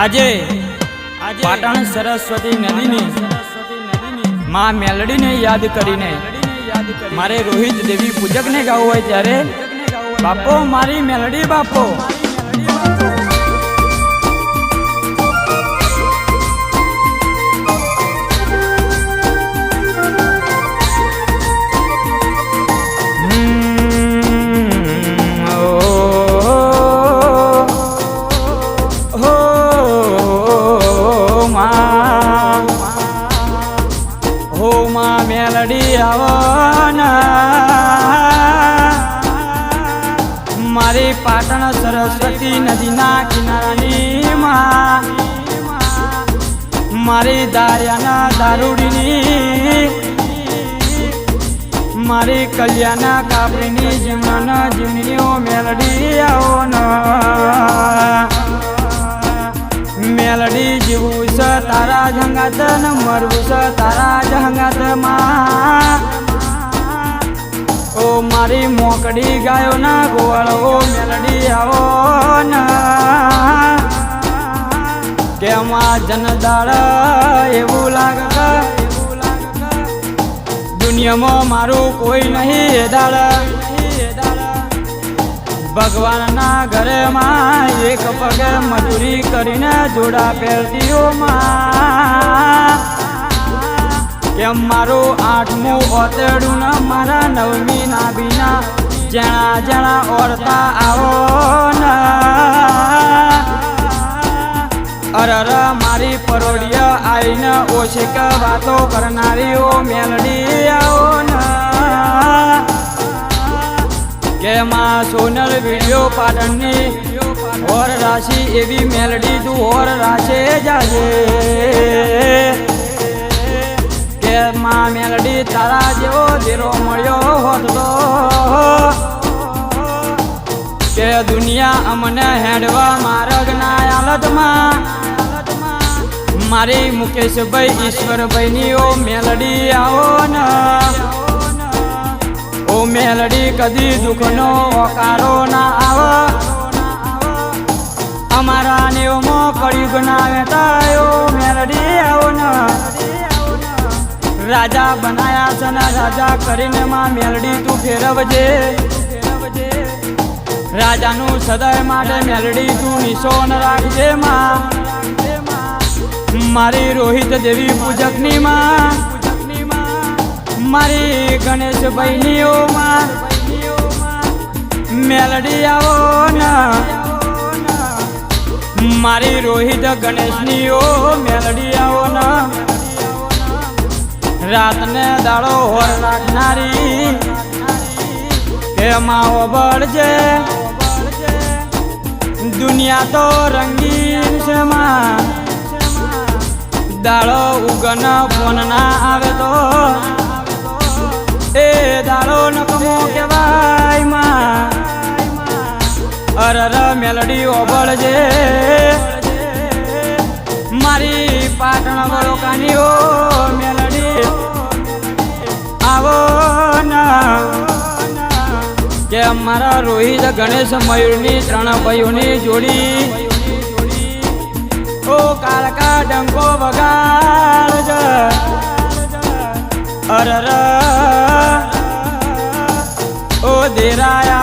આજે પાટણ સરસ્વતી નદીની માં મેલડીને યાદ કરીને મારે રોહિત દેવી પૂજકને ગાવું હોય ત્યારે બાપો. મારી મેલડી બાપો. પાટણ સરસ્વતી નદીના કિનારાની માં. મારી દારિયાના દારૂડીની, મારી કલ્યાણા કાપડીની જીવના જીવનીઓ મેલડી આવો મેલડી જીવું છે તારા જંગાત ન મરવું છે તારા જંગાતમાં ઓ મારી મોકડી ગાયો ના ગોવાળો કેમાં દાડા એવું લાગે દુનિયામાં મારું કોઈ નહીં એ દાળ ભગવાનના ઘરેમાં એક પગે મજૂરી કરીને જોડા પહેરતીઓમાં કેમ મારું આઠમું ઓતેડું ને મારા નવમી નાભીના જણા જણા ઓરતા આવો ને. અરર મારી પરોડિયા આઈને ઓછીક વાતો કરનારીઓ મેલડી આવો કે માં સોનલ વીડિયો પાટણની ઓર રાશિ એવી મેલડી તું ઓર રાશે જાજે. કે માં મેલડી તારા જેવો ધીરો મળ્યો હોત કે દુનિયા અમને હેડવા માર્ગ ના હાલતમાં મારી મુકેશભાઈ, ઈશ્વરભાઈની ઓ મેલડી આવો ને. ઓ મેલડી, કદી દુઃખનો ઓકારો ના આવ. અમારા નેવમાં કળિયુગ ના વેટાયો મેલડી આવો ને. રાજા બનાયા છે ને રાજા કરીને માં મેલડી તું ફેરવજે. રાજાનું સદાય માટે મેલડી તું નિશોન રાખજે માં. મારી રોહિત દેવી પૂજકની માં મારી ગણેશ બહેનીઓ માં મેલડી આવો ના. મારી રોહિત ગણેશની ઓ મેલડી આવો ના. રાતને દાડો હોર રાખનારી એમાં ઓબળજે બળજે દુનિયા તો રંગીન છે માં. દાડો ઉગન ફોન ના આવે તો? એ દાડો નકમો કેવાયમાં. અરર મેલડી ઓબળજે. મારી પાટણ વળોકાની ઓ મેલડી આવો ના. કે મારા રોહિત ગણેશ મયુરની ત્રણ ભાઈઓની જોડી. ઓ કાળકા ડંકો વગાડ અરર. ઓ દેરાય